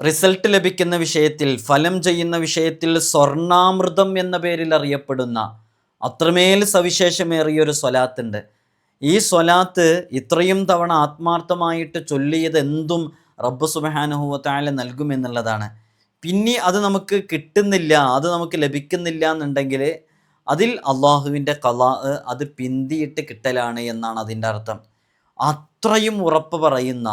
Result ലഭിക്കുന്ന വിഷയത്തിൽ ഫലം ചെയ്യുന്ന വിഷയത്തിൽ സ്വർണാമൃതം എന്ന പേരിൽ അറിയപ്പെടുന്ന അത്രമേൽ സവിശേഷമേറിയൊരു സ്വലാത്തുണ്ട്. ഈ സ്വലാത്ത് ഇത്രയും തവണ ആത്മാർത്ഥമായിട്ട് ചൊല്ലിയത് എന്തും റബ്ബ് സുബഹാനുഹൂവത്തായാലും നൽകുമെന്നുള്ളതാണ് പിന്നെ അത് നമുക്ക് കിട്ടുന്നില്ല അത് നമുക്ക് ലഭിക്കുന്നില്ല എന്നുണ്ടെങ്കിൽ അതിൽ അള്ളാഹുവിന്റെ കലാ അത് പിന്തിയിട്ട് കിട്ടലാണ് എന്നാണ് അതിന്റെ അർത്ഥം. അത്രയും ഉറപ്പ് പറയുന്ന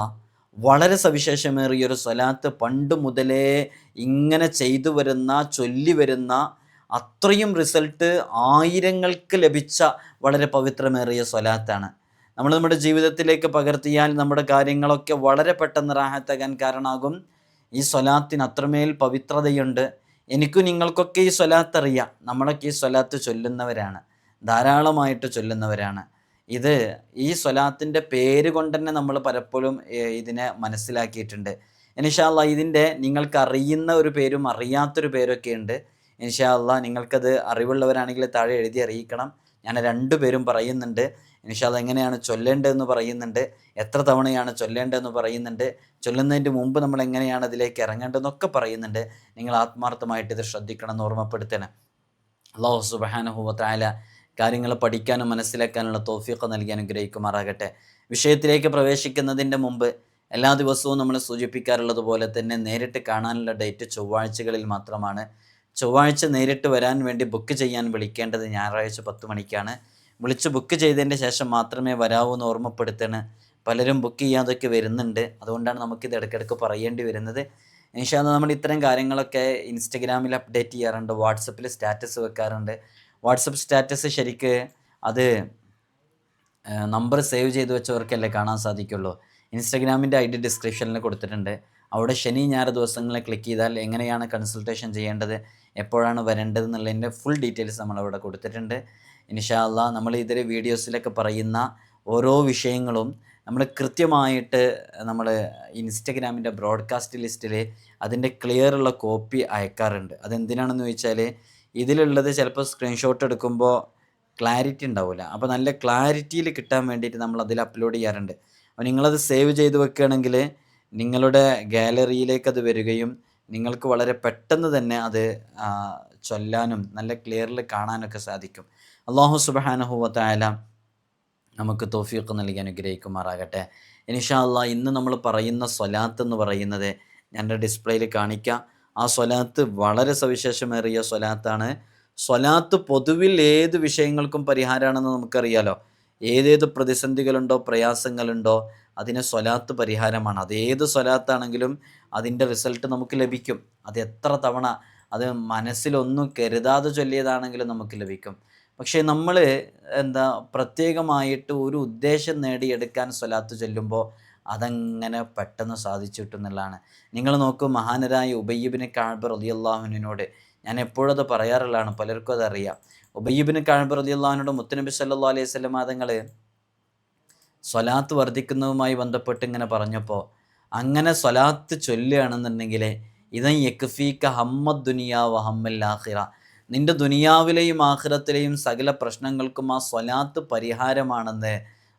വളരെ സവിശേഷമേറിയ ഒരു സ്വലാത്ത് പണ്ട് മുതലേ ഇങ്ങനെ ചെയ്തു വരുന്ന ചൊല്ലി വരുന്ന അത്രയും റിസൾട്ട് ആയിരങ്ങൾക്ക് ലഭിച്ച വളരെ പവിത്രമേറിയ സ്വലാത്താണ്. നമ്മൾ നമ്മുടെ ജീവിതത്തിലേക്ക് പകർത്തിയാൽ നമ്മുടെ കാര്യങ്ങളൊക്കെ വളരെ പെട്ടെന്ന് റാഹത്താകാൻ കാരണമാകും. ഈ സ്വലാത്തിന് അത്രമേൽ പവിത്രതയുണ്ട്. എനിക്കും നിങ്ങൾക്കൊക്കെ ഈ സ്വലാത്ത് അറിയാം നമ്മളൊക്കെ ഈ സ്വലാത്ത് ചൊല്ലുന്നവരാണ്. ധാരാളമായിട്ട് ചൊല്ലുന്നവരാണ്. ഇത് ഈ സ്വലാത്തിന്റെ പേര് കൊണ്ട് തന്നെ നമ്മൾ പലപ്പോഴും ഇതിനെ മനസ്സിലാക്കിയിട്ടുണ്ട്. ഇൻഷാല്ല ഇതിന്റെ നിങ്ങൾക്ക് അറിയുന്ന ഒരു പേരും അറിയാത്തൊരു പേരൊക്കെ ഉണ്ട് ഇൻഷാല്ല നിങ്ങൾക്കത് അറിവുള്ളവരാണെങ്കിൽ താഴെ എഴുതി അറിയിക്കണം. ഞാൻ രണ്ടു പേരും പറയുന്നുണ്ട്. ഇൻഷാല്ല എങ്ങനെയാണ് ചൊല്ലേണ്ടതെന്ന് പറയുന്നുണ്ട്. എത്ര തവണയാണ് ചൊല്ലേണ്ടതെന്ന് പറയുന്നുണ്ട്. ചൊല്ലുന്നതിന്റെ മുമ്പ് നമ്മൾ എങ്ങനെയാണ് അതിലേക്ക് ഇറങ്ങേണ്ടതെന്നൊക്കെ പറയുന്നുണ്ട്. നിങ്ങൾ ആത്മാർത്ഥമായിട്ട് ഇത് ശ്രദ്ധിക്കണം എന്ന് ഓർമ്മപ്പെടുത്തണം. അള്ളാഹു സുബഹാനുഭവത്തായ കാര്യങ്ങൾ പഠിക്കാനും മനസ്സിലാക്കാനുള്ള തോഫീഖ് നൽകി അനുഗ്രഹിക്കുമാറാകട്ടെ. വിഷയത്തിലേക്ക് പ്രവേശിക്കുന്നതിന്റെ മുമ്പ് എല്ലാ ദിവസവും നമ്മൾ സൂചിപ്പിക്കാറുള്ളത് പോലെ തന്നെ നേരിട്ട് കാണാനുള്ള ഡേറ്റ് ചൊവ്വാഴ്ചകളിൽ മാത്രമാണ്. ചൊവ്വാഴ്ച നേരിട്ട് വരാൻ വേണ്ടി ബുക്ക് ചെയ്യാൻ വിളിക്കേണ്ടത് ഞായറാഴ്ച പത്ത് മണിക്കാണ്. വിളിച്ച് ബുക്ക് ചെയ്തതിന്റെ ശേഷം മാത്രമേ വരാവൂ എന്ന് ഓർമ്മപ്പെടുത്തണ്. പലരും ബുക്ക് ചെയ്യാതൊക്കെ വരുന്നുണ്ട്. അതുകൊണ്ടാണ് നമുക്കിത് ഇടയ്ക്കിടയ്ക്ക് പറയേണ്ടി വരുന്നത്. ഇൻഷാല്ല നമ്മൾ ഇത്തരം കാര്യങ്ങളൊക്കെ ഇൻസ്റ്റഗ്രാമിൽ അപ്ഡേറ്റ് ചെയ്യാറുണ്ട്. വാട്സപ്പിൽ സ്റ്റാറ്റസ് വെക്കാറുണ്ട്. വാട്സപ്പ് സ്റ്റാറ്റസ് ശരിക്ക് അത് നമ്പർ സേവ് ചെയ്ത് വെച്ചവർക്കല്ലേ കാണാൻ സാധിക്കുള്ളൂ. ഇൻസ്റ്റഗ്രാമിന്റെ ഐ ഡി ഡിസ്ക്രിപ്ഷനിൽ കൊടുത്തിട്ടുണ്ട്. അവിടെ ശനി ഞായർ ദിവസങ്ങളിൽ ക്ലിക്ക് ചെയ്താൽ എങ്ങനെയാണ് കൺസൾട്ടേഷൻ ചെയ്യേണ്ടത് എപ്പോഴാണ് വരേണ്ടത് എന്നുള്ളതിന്റെ ഫുൾ ഡീറ്റെയിൽസ് നമ്മളവിടെ കൊടുത്തിട്ടുണ്ട്. ഇൻഷാല്ല നമ്മൾ ഇതിൽ വീഡിയോസിലൊക്കെ പറയുന്ന ഓരോ വിഷയങ്ങളും നമ്മൾ കൃത്യമായിട്ട് നമ്മൾ ഇൻസ്റ്റഗ്രാമിന്റെ ബ്രോഡ്കാസ്റ്റ് ലിസ്റ്റിൽ അതിന്റെ ക്ലിയർ ഉള്ള കോപ്പി അയക്കാറുണ്ട്. അതെന്തിനാണെന്ന് ചോദിച്ചാൽ ഇതിലുള്ളത് ചിലപ്പോൾ സ്ക്രീൻഷോട്ട് എടുക്കുമ്പോൾ ക്ലാരിറ്റി ഉണ്ടാവില്ല അപ്പോൾ നല്ല ക്ലാരിറ്റിയിൽ കിട്ടാൻ വേണ്ടിയിട്ട് നമ്മൾ അതിൽ അപ്ലോഡ് ചെയ്യാറുണ്ട്. അപ്പോൾ നിങ്ങളത് സേവ് ചെയ്ത് വെക്കുകയാണെങ്കിൽ നിങ്ങളുടെ ഗാലറിയിലേക്ക് അത് വരികയും നിങ്ങൾക്ക് വളരെ പെട്ടെന്ന് തന്നെ അത് ചൊല്ലാനും നല്ല ക്ലിയറിൽ കാണാനൊക്കെ സാധിക്കും. അള്ളാഹു സുബഹാനഹുവത്തായാല നമുക്ക് തോഫിയൊക്കെ നൽകി അനുഗ്രഹിക്കുമാറാകട്ടെ. ഇനിഷാ അള്ളാഹ് ഇന്ന് നമ്മൾ പറയുന്ന സ്വലാത്ത് എന്ന് പറയുന്നത് ഞാൻ ഡിസ്പ്ലേയിൽ കാണിക്കാം. ആ സ്വലാത്ത് വളരെ സവിശേഷമേറിയ സ്വലാത്താണ്. സ്വലാത്ത് പൊതുവിൽ ഏത് വിഷയങ്ങൾക്കും പരിഹാരമാണെന്ന് നമുക്കറിയാലോ. ഏതേത് പ്രതിസന്ധികളുണ്ടോ പ്രയാസങ്ങളുണ്ടോ അതിനെ സ്വലാത്ത് പരിഹാരമാണ്. അത് ഏത് സ്വലാത്താണെങ്കിലും അതിന്റെ റിസൾട്ട് നമുക്ക് ലഭിക്കും. അത് എത്ര തവണ അത് മനസ്സിലൊന്നും കരുതാതെ ചൊല്ലിയതാണെങ്കിലും നമുക്ക് ലഭിക്കും. പക്ഷേ നമ്മൾ എന്താ പ്രത്യേകമായിട്ട് ഒരു ഉദ്ദേശം നേടിയെടുക്കാൻ സ്വലാത്ത് ചൊല്ലുമ്പോൾ അതങ്ങനെ പെട്ടെന്ന് സാധിച്ചു കിട്ടുന്നുള്ളതാണ് നിങ്ങൾ നോക്കൂ മഹാനരായ ഉബയ്യബിന് കാഴ്ബർ റതിയല്ലാഹുവിനോട് ഞാൻ എപ്പോഴത് പറയാറുള്ളതാണ്. പലർക്കും അതറിയാം ഉബയ്യബിന് കാഴ്ബർ റതിയല്ലാഹുവിനോട് മുത്തനബി സല്ലാ അലൈഹി സ്വലം അതങ്ങൾ സ്വലാത്ത് വർദ്ധിക്കുന്നതുമായി ബന്ധപ്പെട്ട് ഇങ്ങനെ പറഞ്ഞപ്പോൾ അങ്ങനെ സ്വലാത്ത് ചൊല്ലുകയാണെന്നുണ്ടെങ്കിൽ ഇതൻ യക്ഫീക്ക ഹമ്മദ് ദുനിയാവ് ഹമ്മൽ ആഖിറ. നിന്റെ ദുനിയാവിലെയും ആഹ്റത്തിലെയും സകല പ്രശ്നങ്ങൾക്കും ആ സ്വലാത്ത് പരിഹാരമാണെന്ന്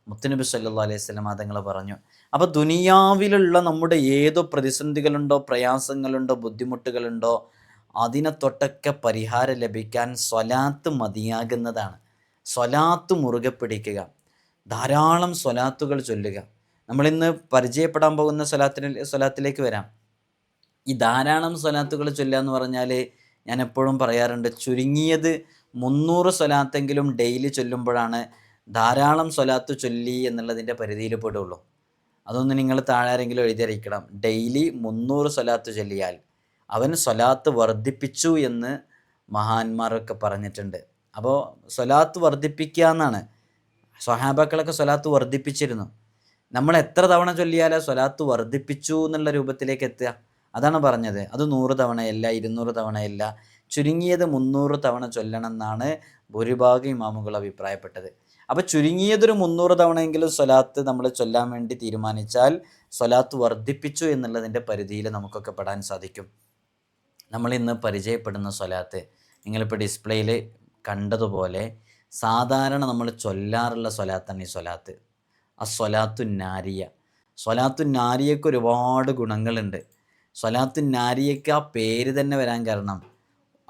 മുത്തനബി സല്ലു അലൈഹി സ്വലം തങ്ങൾ പറഞ്ഞു. അപ്പോൾ ദുനിയാവിലുള്ള നമ്മുടെ ഏതോ പ്രതിസന്ധികളുണ്ടോ പ്രയാസങ്ങളുണ്ടോ ബുദ്ധിമുട്ടുകളുണ്ടോ അതിനെ തൊട്ടൊക്കെ പരിഹാരം ലഭിക്കാൻ സ്വലാത്ത് മതിയാകുന്നതാണ്. സ്വലാത്ത് മുറുകെ പിടിക്കുക. ധാരാളം സ്വലാത്തുകൾ ചൊല്ലുക. നമ്മളിന്ന് പരിചയപ്പെടാൻ പോകുന്ന സ്വലാത്തിന് സ്വലാത്തിലേക്ക് വരാം. ഈ ധാരാളം സ്വലാത്തുകൾ ചൊല്ലുക എന്ന് പറഞ്ഞാൽ ഞാൻ എപ്പോഴും പറയാറുണ്ട് ചുരുങ്ങിയത് മുന്നൂറ് സ്വലാത്തെങ്കിലും ഡെയിലി ചൊല്ലുമ്പോഴാണ് ധാരാളം സ്വലാത്ത് ചൊല്ലി എന്നുള്ളതിന്റെ പരിധിയിൽ പെടുള്ളൂ. അതൊന്ന് നിങ്ങൾ താഴെ ആരെങ്കിലും എഴുതിയിരിക്കണം ഡെയിലി മുന്നൂറ് സ്വലാത്ത് ചൊല്ലിയാൽ അവൻ സ്വലാത്ത് വർദ്ധിപ്പിച്ചു എന്ന് മഹാന്മാരൊക്കെ പറഞ്ഞിട്ടുണ്ട്. അപ്പോൾ സ്വലാത്ത് വർദ്ധിപ്പിക്കുക എന്നാണ്. സ്വഹാബാക്കളൊക്കെ സ്വലാത്ത് വർദ്ധിപ്പിച്ചിരുന്നു. നമ്മൾ എത്ര തവണ ചൊല്ലിയാലോ സ്വലാത്ത് വർദ്ധിപ്പിച്ചു എന്നുള്ള രൂപത്തിലേക്ക് എത്തുക. അതാണ് പറഞ്ഞത്. അത് നൂറ് തവണയല്ല ഇരുന്നൂറ് തവണയല്ല ചുരുങ്ങിയത് മുന്നൂറ് തവണ ചൊല്ലണം എന്നാണ് ഭൂരിഭാഗം ഇമാമുകൾ അഭിപ്രായപ്പെട്ടത്. അപ്പോൾ ചുരുങ്ങിയതൊരു മുന്നൂറ് തവണയെങ്കിലും സ്വലാത്ത് നമ്മൾ ചൊല്ലാൻ വേണ്ടി തീരുമാനിച്ചാൽ സ്വലാത്ത് വർദ്ധിപ്പിച്ചു എന്നുള്ളതിന്റെ പരിധിയിൽ നമുക്കൊക്കെ പെടാൻ സാധിക്കും. നമ്മൾ ഇന്ന് പരിചയപ്പെടുന്ന സ്വലാത്ത് നിങ്ങളിപ്പോൾ ഡിസ്പ്ലേയിൽ കണ്ടതുപോലെ സാധാരണ നമ്മൾ ചൊല്ലാറുള്ള സ്വലാത്താണ് ഈ സ്വലാത്ത്. ആ സ്വലാത്തു നാരിയ. സ്വലാത്തു നാരിയക്ക് ഒരുപാട് ഗുണങ്ങളുണ്ട്. സ്വലാത്തു നാരിയക്ക് ആ പേര് തന്നെ വരാൻ കാരണം.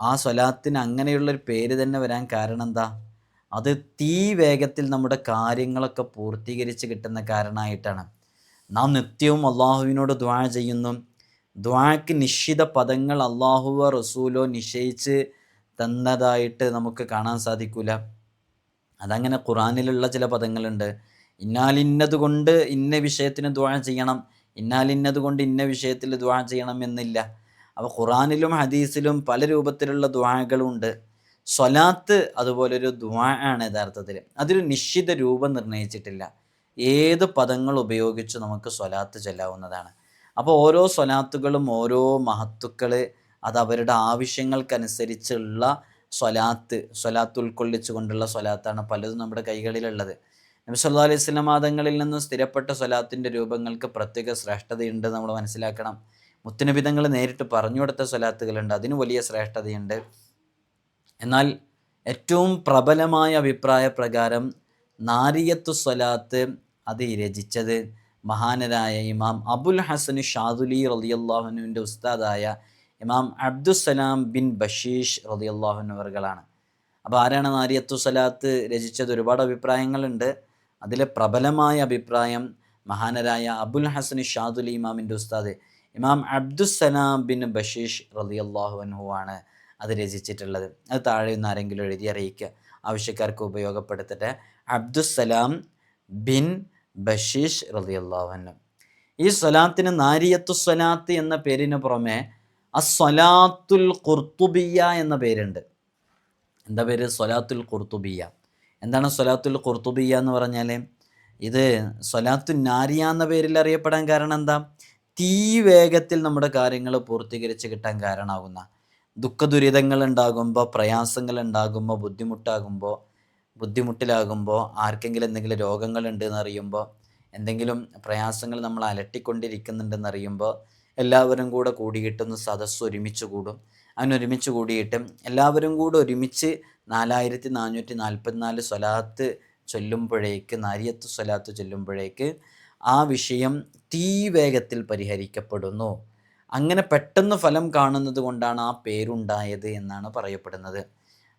ആ സ്വലാത്തിന് അങ്ങനെയുള്ളൊരു പേര് തന്നെ വരാൻ കാരണം എന്താ? അത് തീ വേഗത്തിൽ നമ്മുടെ കാര്യങ്ങളൊക്കെ പൂർത്തീകരിച്ച് കിട്ടുന്ന കാരണമായിട്ടാണ് നാം നിത്യവും അള്ളാഹുവിനോട് ദ്വാ ചെയ്യുന്നു. ദ്വാക്ക് നിശ്ചിത പദങ്ങൾ അള്ളാഹുവ റസൂലോ നിശ്ചയിച്ച് തന്നതായിട്ട് നമുക്ക് കാണാൻ സാധിക്കില്ല അതങ്ങനെ ഖുറാനിലുള്ള ചില പദങ്ങളുണ്ട്. ഇന്നാലിന്നത് കൊണ്ട് ഇന്ന വിഷയത്തിന് ദ്വാ ചെയ്യണം. ഇന്നാലിന്നത് കൊണ്ട് ഇന്ന വിഷയത്തിൽ ദ്വാ ചെയ്യണം എന്നില്ല. അപ്പോൾ ഖുറാനിലും ഹദീസിലും പല രൂപത്തിലുള്ള ദ്വാകളുണ്ട് സ്വലാത്ത് അതുപോലൊരു ദ്വാ ആണ് യഥാർത്ഥത്തിൽ അതൊരു നിശ്ചിത രൂപം നിർണയിച്ചിട്ടില്ല ഏത് പദങ്ങൾ ഉപയോഗിച്ച് നമുക്ക് സ്വലാത്ത് ചെല്ലാവുന്നതാണ്. അപ്പോൾ ഓരോ സ്വലാത്തുകളും ഓരോ മഹത്തുക്കൾ അത് അവരുടെ ആവശ്യങ്ങൾക്കനുസരിച്ചുള്ള സ്വലാത്ത് സ്വലാത്ത് ഉൾക്കൊള്ളിച്ചു കൊണ്ടുള്ള സ്വലാത്താണ് പലതും നമ്മുടെ കൈകളിലുള്ളത്. നബി സല്ലാ അലൈഹി സ്വലം മാതങ്ങളിൽ നിന്ന് സ്ഥിരപ്പെട്ട സ്വലാത്തിന്റെ രൂപങ്ങൾക്ക് പ്രത്യേക ശ്രേഷ്ഠതയുണ്ട് നമ്മൾ മനസ്സിലാക്കണം. മുത്തുനബിതങ്ങൾ നേരിട്ട് പറഞ്ഞു കൊടുത്ത സ്വലാത്തുകളുണ്ട്. അതിന് വലിയ ശ്രേഷ്ഠതയുണ്ട്. എന്നാൽ ഏറ്റവും പ്രബലമായ അഭിപ്രായ പ്രകാരം നാരിയത്തു സ്വലാത്ത് അത് രചിച്ചത് മഹാനരായ ഇമാം അബുൽ ഹസൻ ഷാദുലി റലിയല്ലാഹുനുവിന്റെ ഉസ്താദായ ഇമാം അബ്ദുസലാം ബിൻ ബഷീഷ് റലിയല്ലാഹുനുവർകളാണ് അപ്പോൾ ആരാണ് നാരിയത്തു സ്വലാത്ത് രചിച്ചത്? ഒരുപാട് അഭിപ്രായങ്ങളുണ്ട്. അതിലെ പ്രബലമായ അഭിപ്രായം മഹാനരായ അബുൽ ഹസൻ ഷാദുലി ഇമാമിന്റെ ഉസ്താദ് ഇമാം അബ്ദുസലാം ബിൻ ബഷീഷ് റലിയല്ലാഹു അൻഹു ആണ്. അത് രചിച്ചിട്ടുള്ളത്. അത് താഴെ നിന്ന് ആരെങ്കിലും എഴുതി അറിയിക്കുക. ആവശ്യക്കാർക്ക് ഉപയോഗപ്പെടുത്തട്ടെ. അബ്ദുസലാം ബിൻ ബഷീഷ് റലിയല്ലാഹു ഈ സ്വലാത്തിന് നാരിയത്തു സ്വലാത്ത് എന്ന പേരിന് പുറമെ അസ്വലാത്തുൽ ഖുർത്തുബിയ എന്ന പേരുണ്ട്. എന്താ പേര്? സ്വലാത്തുൽ ഖുർത്തുബിയ എന്താണ് സ്വലാത്തുൽ ഖുർത്തുബിയ എന്ന് പറഞ്ഞാൽ ഇത് സ്വലാത്തു നാരിയ എന്ന പേരിൽ അറിയപ്പെടാൻ കാരണം എന്താ? തീ വേഗത്തിൽ നമ്മുടെ കാര്യങ്ങൾ പൂർത്തീകരിച്ച് കിട്ടാൻ കാരണമാകുന്ന ദുഃഖ ദുരിതങ്ങൾ ഉണ്ടാകുമ്പോൾ പ്രയാസങ്ങൾ ഉണ്ടാകുമ്പോൾ ബുദ്ധിമുട്ടാകുമ്പോൾ ബുദ്ധിമുട്ടിലാകുമ്പോൾ ആർക്കെങ്കിലും എന്തെങ്കിലും രോഗങ്ങളുണ്ട് എന്നറിയുമ്പോൾ എന്തെങ്കിലും പ്രയാസങ്ങൾ നമ്മൾ അലട്ടിക്കൊണ്ടിരിക്കുന്നുണ്ടെന്ന് അറിയുമ്പോൾ എല്ലാവരും കൂടെ കൂടിയിട്ടൊന്ന് സദസ്സ് ഒരുമിച്ച് കൂടും. അങ്ങനെ ഒരുമിച്ച് കൂടിയിട്ട് എല്ലാവരും കൂടെ ഒരുമിച്ച് നാലായിരത്തി നാനൂറ്റി നാൽപ്പത്തിനാല് സ്വലാത്ത് ചൊല്ലുമ്പോഴേക്ക് നാരിയത്ത് സ്വലാത്ത് ചൊല്ലുമ്പോഴേക്ക് ആ വിഷയം തീവേഗത്തിൽ പരിഹരിക്കപ്പെടുന്നു. അങ്ങനെ പെട്ടെന്ന് ഫലം കാണുന്നത് കൊണ്ടാണ് ആ പേരുണ്ടായത് എന്നാണ് പറയപ്പെടുന്നത്.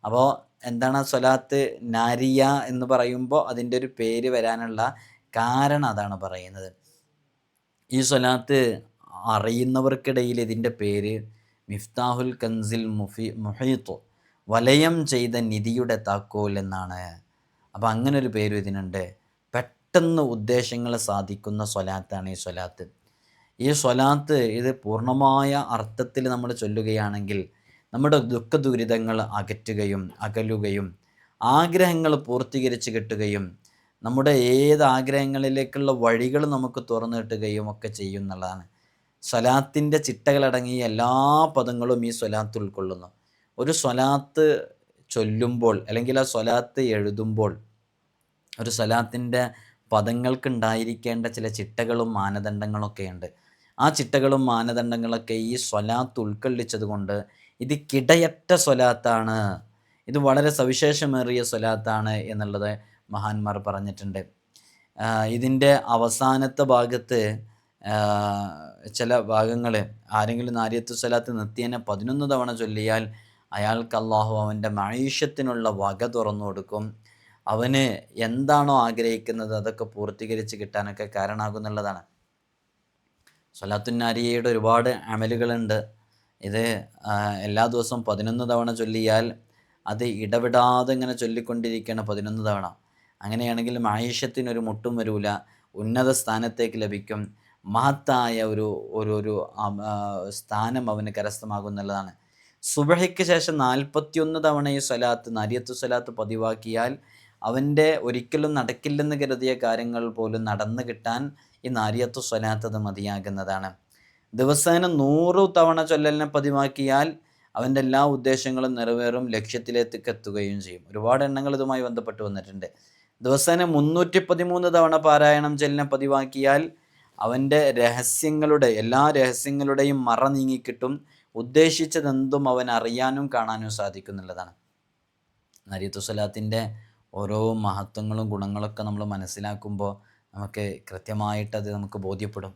അപ്പോൾ എന്താണ് സ്വലാത്ത് നാരിയ എന്ന് പറയുമ്പോൾ അതിന്റെ ഒരു പേര് വരാനുള്ള കാരണം അതാണ് പറയുന്നത്. ഈ സ്വലാത്ത് അറിയുന്നവർക്കിടയിൽ ഇതിന്റെ പേര് മിഫ്താഹുൽ കൻസിൽ മുഫി മുഹീത്തു വലയം ചെയ്ത നിധിയുടെ താക്കോൽ എന്നാണ്. അപ്പോൾ അങ്ങനൊരു പേരും ഇതിനുണ്ട്. പെട്ടെന്ന് ഉദ്ദേശങ്ങൾ സാധിക്കുന്ന സ്വലാത്താണ് ഈ സ്വലാത്ത്. ഈ സ്വലാത്ത് ഇത് പൂർണമായ അർത്ഥത്തിൽ നമ്മൾ ചൊല്ലുകയാണെങ്കിൽ നമ്മുടെ ദുഃഖ ദുരിതങ്ങൾ അകറ്റുകയും അകലുകയും ആഗ്രഹങ്ങൾ പൂർത്തീകരിച്ച് കിട്ടുകയും നമ്മുടെ ഏത് ആഗ്രഹങ്ങളിലേക്കുള്ള വഴികൾ നമുക്ക് തുറന്നു കിട്ടുകയും ഒക്കെ ചെയ്യുന്നുള്ളതാണ് സ്വലാത്തിന്റെ ചിട്ടകളടങ്ങിയ എല്ലാ പദങ്ങളും ഈ സ്വലാത്ത് ഉൾക്കൊള്ളുന്നു. ഒരു സ്വലാത്ത് ചൊല്ലുമ്പോൾ അല്ലെങ്കിൽ ആ സ്വലാത്ത് എഴുതുമ്പോൾ ഒരു സ്വലാത്തിന്റെ പദങ്ങൾക്കുണ്ടായിരിക്കേണ്ട ചില ചിട്ടകളും മാനദണ്ഡങ്ങളൊക്കെ ഉണ്ട് ആ ചിട്ടകളും മാനദണ്ഡങ്ങളൊക്കെ ഈ സ്വലാത്ത് ഉൾക്കൊള്ളിച്ചത് കൊണ്ട് ഇത് കിടയറ്റ സ്വലാത്താണ് ഇത് വളരെ സവിശേഷമേറിയ സ്വലാത്താണ് എന്നുള്ളത് മഹാന്മാർ പറഞ്ഞിട്ടുണ്ട്. ഇതിന്റെ അവസാനത്തെ ഭാഗത്ത് ചില ഭാഗങ്ങൾ ആരെങ്കിലും നാരിയത്തു സ്വലാത്ത് നിർത്തിയനെ പതിനൊന്ന് തവണ ചൊല്ലിയാൽ അയാൾക്ക് അള്ളാഹു അവന്റെ മനുഷ്യത്തിനുള്ള വക തുറന്നു കൊടുക്കും. അവന് എന്താണോ ആഗ്രഹിക്കുന്നത് അതൊക്കെ പൂർത്തീകരിച്ച് കിട്ടാനൊക്കെ കാരണമാകുന്നുള്ളതാണ് സ്വലാത്തുന്നാരിയയുടെ ഒരുപാട് അമലുകളുണ്ട്. ഇത് എല്ലാ ദിവസവും പതിനൊന്ന് തവണ ചൊല്ലിയാൽ അത് ഇടവിടാതെ ഇങ്ങനെ ചൊല്ലിക്കൊണ്ടിരിക്കുകയാണ് പതിനൊന്ന് തവണ. അങ്ങനെയാണെങ്കിൽ മായിഷത്തിനൊരു മുട്ടും വരൂല. ഉന്നത സ്ഥാനത്തേക്ക് ലഭിക്കും. മഹത്തായ ഒരു ഒരു ഒരു സ്ഥാനം അവന് കരസ്ഥമാകുന്നുള്ളതാണ് സുബഹയ്ക്ക് ശേഷം നാൽപ്പത്തിയൊന്ന് തവണ ഈ സ്വലാത്ത് നരിയത്തു സ്വലാത്ത് പതിവാക്കിയാൽ അവന്റെ ഒരിക്കലും നടക്കില്ലെന്ന് കരുതിയ കാര്യങ്ങൾ പോലും നടന്നു കിട്ടാൻ ഈ നാരിയത്തു സ്വലാത്ത് അത് മതിയാകുന്നതാണ്. ദിവസേന നൂറ് തവണ ചൊല്ലലിനെ പതിവാക്കിയാൽ അവന്റെ എല്ലാ ഉദ്ദേശങ്ങളും നിറവേറും ലക്ഷ്യത്തിലേക്ക് എത്തുകയും ചെയ്യും. ഒരുപാട് എണ്ണങ്ങൾ ഇതുമായി ബന്ധപ്പെട്ട് വന്നിട്ടുണ്ട്. ദിവസേന മുന്നൂറ്റി പതിമൂന്ന് തവണ പാരായണം ചൊല്ലിനെ പതിവാക്കിയാൽ അവന്റെ രഹസ്യങ്ങളുടെ എല്ലാ രഹസ്യങ്ങളുടെയും മറ നീങ്ങിക്കിട്ടും. ഉദ്ദേശിച്ചതെന്തും അവൻ അറിയാനും കാണാനും സാധിക്കുന്നുള്ളതാണ്. നരീത്തു സ്വലാത്തിന്റെ ഓരോ മഹത്വങ്ങളും ഗുണങ്ങളൊക്കെ നമ്മൾ മനസ്സിലാക്കുമ്പോൾ നമുക്ക് അത് നമുക്ക് ബോധ്യപ്പെടും.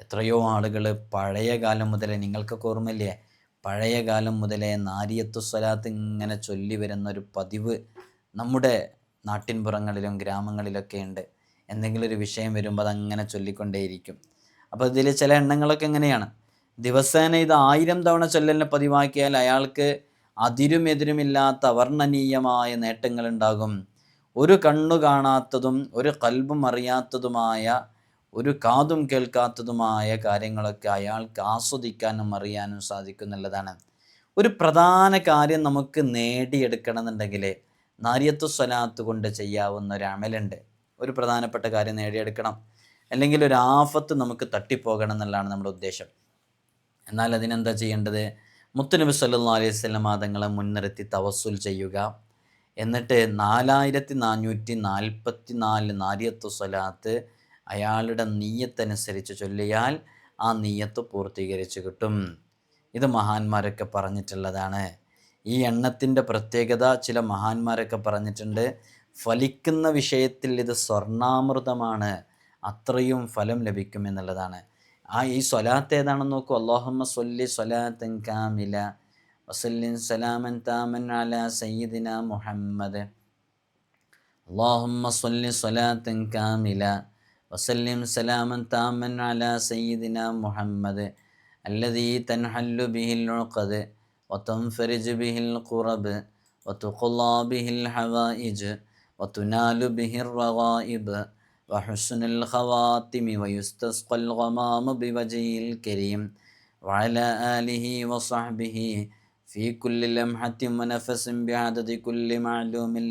എത്രയോ ആളുകൾ പഴയ കാലം മുതലേ നിങ്ങൾക്കൊക്കെ ഓർമ്മയില്ലേ? പഴയ കാലം മുതലേ നാരിയത്തു സ്വലാത്ത് ഇങ്ങനെ ചൊല്ലി വരുന്ന ഒരു പതിവ് നമ്മുടെ നാട്ടിൻപുറങ്ങളിലും ഗ്രാമങ്ങളിലൊക്കെ ഉണ്ട്. എന്തെങ്കിലും ഒരു വിഷയം വരുമ്പോൾ അതങ്ങനെ ചൊല്ലിക്കൊണ്ടേയിരിക്കും. അപ്പോൾ ഇതിൽ ചില എണ്ണങ്ങളൊക്കെ എങ്ങനെയാണ്? ദിവസേന ഇത് ആയിരം തവണ ചൊല്ലലിനെ പതിവാക്കിയാൽ അയാൾക്ക് അതിരും എതിരുമില്ലാത്ത അവർണനീയമായ നേട്ടങ്ങളുണ്ടാകും. ഒരു കണ്ണു കാണാത്തതും ഒരു കൽബും അറിയാത്തതുമായ ഒരു കാതും കേൾക്കാത്തതുമായ കാര്യങ്ങളൊക്കെ അയാൾക്ക് ആസ്വദിക്കാനും അറിയാനും സാധിക്കുന്നുള്ളതാണ്. ഒരു പ്രധാന കാര്യം നമുക്ക് നേടിയെടുക്കണമെന്നുണ്ടെങ്കിൽ നാരിയത്തു സ്വലാത്ത് കൊണ്ട് ചെയ്യാവുന്ന ഒരു അമലുണ്ട്. ഒരു പ്രധാനപ്പെട്ട കാര്യം നേടിയെടുക്കണം. അല്ലെങ്കിൽ ഒരു ആഫത്ത് നമുക്ക് തട്ടിപ്പോകണം എന്നുള്ളതാണ് നമ്മുടെ ഉദ്ദേശം. എന്നാൽ അതിനെന്താ ചെയ്യേണ്ടത്? മുത്തുനബി സല്ലാ അലൈഹി സ്വലം മാതങ്ങളെ മുൻനിർത്തി തവസുൽ ചെയ്യുക. എന്നിട്ട് നാലായിരത്തി നാനൂറ്റി നാൽപ്പത്തി നാല് നാരിയത്തു സ്വലാത്ത് അയാളുടെ നീയത്തനുസരിച്ച് ചൊല്ലിയാൽ ആ നീയത്ത് പൂർത്തീകരിച്ച് കിട്ടും. ഇത് മഹാന്മാരൊക്കെ പറഞ്ഞിട്ടുള്ളതാണ്. ഈ എണ്ണത്തിന്റെ പ്രത്യേകത ചില മഹാന്മാരൊക്കെ പറഞ്ഞിട്ടുണ്ട്. ഫലിക്കുന്ന വിഷയത്തിൽ ഇത് സ്വർണാമൃതമാണ് അത്രയും ഫലം ലഭിക്കും എന്നുള്ളതാണ്. ആ ഈ സ്വലാത്ത് ഏതാണെന്ന് നോക്കൂ. അള്ളാഹമ്മ സൊല്ലി സ്വലാത്തൻ കാമില. وسلم سلاما تاما على سيدنا محمد اللهم صل صلاة كاملة وسلم سلاما تاما على سيدنا محمد الذي تنحل به العقد وتنفرج به القرب وتقلى به الحوائج وتنال به الرغائب وحسن الخواتم ويستسقى الغمام بوجه الكريم وعلى آله وصحبه ഫീ കുല്ലി ലംഹത്തിൻ കുല്ലി മഅലൂമിൻ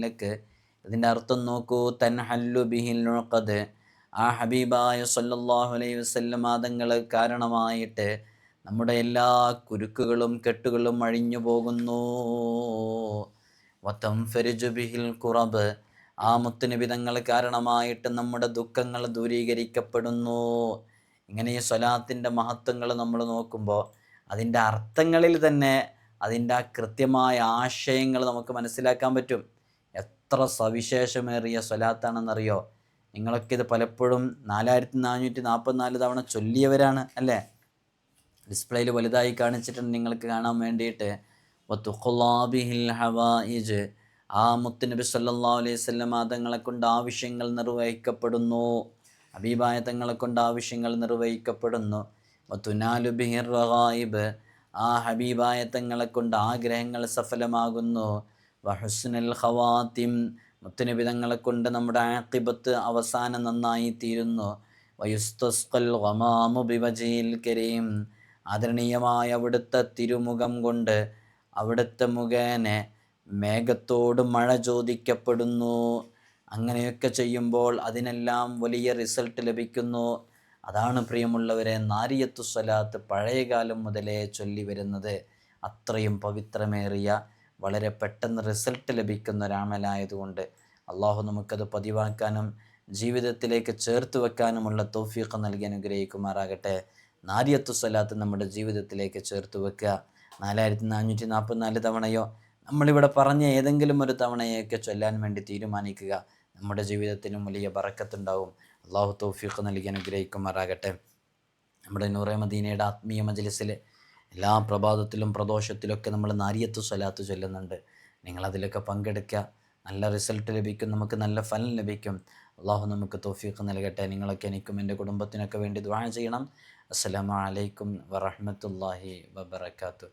ഇതിന്റെ അർത്ഥം നോക്കൂ തൻഹല്ലു ബിഹിൽ ഉഖദ് ആ ഹബീബായ സല്ലല്ലാഹു അലൈഹി വസല്ലം ആദങ്ങൾ കാരണമായിട്ട് നമ്മുടെ എല്ലാ കുരുക്കുകളും കെട്ടുകളും അഴിഞ്ഞു പോകുന്നു. വത്തം ഫെരിജു ബിഹിൽ കുറബ് ആ മുത്തുനിബിതങ്ങൾ കാരണമായിട്ട് നമ്മുടെ ദുഃഖങ്ങൾ ദൂരീകരിക്കപ്പെടുന്നു. ഇങ്ങനെ ഈ സ്വലാത്തിന്റെ മഹത്വങ്ങൾ നമ്മൾ നോക്കുമ്പോൾ അതിന്റെ അർത്ഥങ്ങളിൽ തന്നെ അതിന്റെ ആ കൃത്യമായ ആശയങ്ങൾ നമുക്ക് മനസ്സിലാക്കാൻ പറ്റും. എത്ര സവിശേഷമേറിയ സ്വലാത്താണെന്നറിയോ? നിങ്ങളൊക്കെ ഇത് പലപ്പോഴും നാലായിരത്തി നാനൂറ്റി നാൽപ്പത്തിനാല് തവണ ചൊല്ലിയവരാണ് അല്ലേ? ഡിസ്പ്ലേയിൽ വലുതായി കാണിച്ചിട്ടുണ്ട് നിങ്ങൾക്ക് കാണാൻ വേണ്ടിയിട്ട്. ആ മുത്തുനബി സല്ലാ അലൈഹി സ്വല്ലം തങ്ങളെ കൊണ്ട് ആവശ്യങ്ങൾ നിർവഹിക്കപ്പെടുന്നു. അബീബായ കൊണ്ട് ആവശ്യങ്ങൾ നിർവഹിക്കപ്പെടുന്നു. വത്തുനാലു ബിഹിർ റഹായിബ് ആ ഹബീബായ തങ്ങളെ കൊണ്ട് ആഗ്രഹങ്ങൾ സഫലമാകുന്നു. വഹുസ്നൽ ഖവാത്തിം മുത്തുനബി തങ്ങളെ കൊണ്ട് നമ്മുടെ ആക്കിബത്ത് അവസാനം നന്നായി തീരുന്നു. വയുസ്തസ്കൽ ഗമാമു ബിവജീൽ കരീം ആദരണീയമായ അവിടുത്തെ തിരുമുഖം കൊണ്ട് അവിടുത്തെ മുഖേന മേഘത്തോട് മഴ ചോദിക്കപ്പെടുന്നു. അങ്ങനെയൊക്കെ ചെയ്യുമ്പോൾ അതിനെല്ലാം വലിയ റിസൾട്ട് ലഭിക്കുന്നു. അതാണ് പ്രിയമുള്ളവരെ നാരിയത്തു സ്വലാത്ത് പഴയകാലം മുതലേ ചൊല്ലി വരുന്നത് അത്രയും പവിത്രമേറിയ വളരെ പെട്ടെന്ന് റിസൾട്ട് ലഭിക്കുന്ന ഒരാമലായതുകൊണ്ട് അള്ളാഹു നമുക്കത് പതിവാക്കാനും ജീവിതത്തിലേക്ക് ചേർത്ത് വെക്കാനുമുള്ള തോഫീഖ് നൽകി അനുഗ്രഹിക്കുമാറാകട്ടെ. നാരിയത്തു സ്വലാത്ത് നമ്മുടെ ജീവിതത്തിലേക്ക് ചേർത്ത് വെക്കുക. നാലായിരത്തി നാനൂറ്റി നാൽപ്പത്തിനാല് തവണയോ നമ്മളിവിടെ പറഞ്ഞ ഏതെങ്കിലും ഒരു തവണയൊക്കെ ചൊല്ലാൻ വേണ്ടി തീരുമാനിക്കുക. നമ്മുടെ ജീവിതത്തിനും വലിയ ബറക്കത്തുണ്ടാവും. അള്ളാഹു തൗഫീഖ് നൽകി അനുഗ്രഹിക്കുമാറാകട്ടെ നമ്മുടെ നൂറെ മദീനയുടെ ആത്മീയ മജലിസിൽ എല്ലാ പ്രഭാതത്തിലും പ്രദോഷത്തിലൊക്കെ നമ്മൾ നാരിയത്ത് സ്വലാത്ത് ചൊല്ലുന്നുണ്ട്. നിങ്ങളതിലൊക്കെ പങ്കെടുക്കുക നല്ല റിസൾട്ട് ലഭിക്കും. നമുക്ക് നല്ല ഫലം ലഭിക്കും. അള്ളാഹു നമുക്ക് തോഫീഖ് നൽകട്ടെ. നിങ്ങളൊക്കെ എനിക്കും എന്റെ കുടുംബത്തിനൊക്കെ വേണ്ടി ദ്വാഴ ചെയ്യണം. അസ്സലാമു അലൈക്കും വറഹമത്തല്ലാഹി വബർക്കാത്തു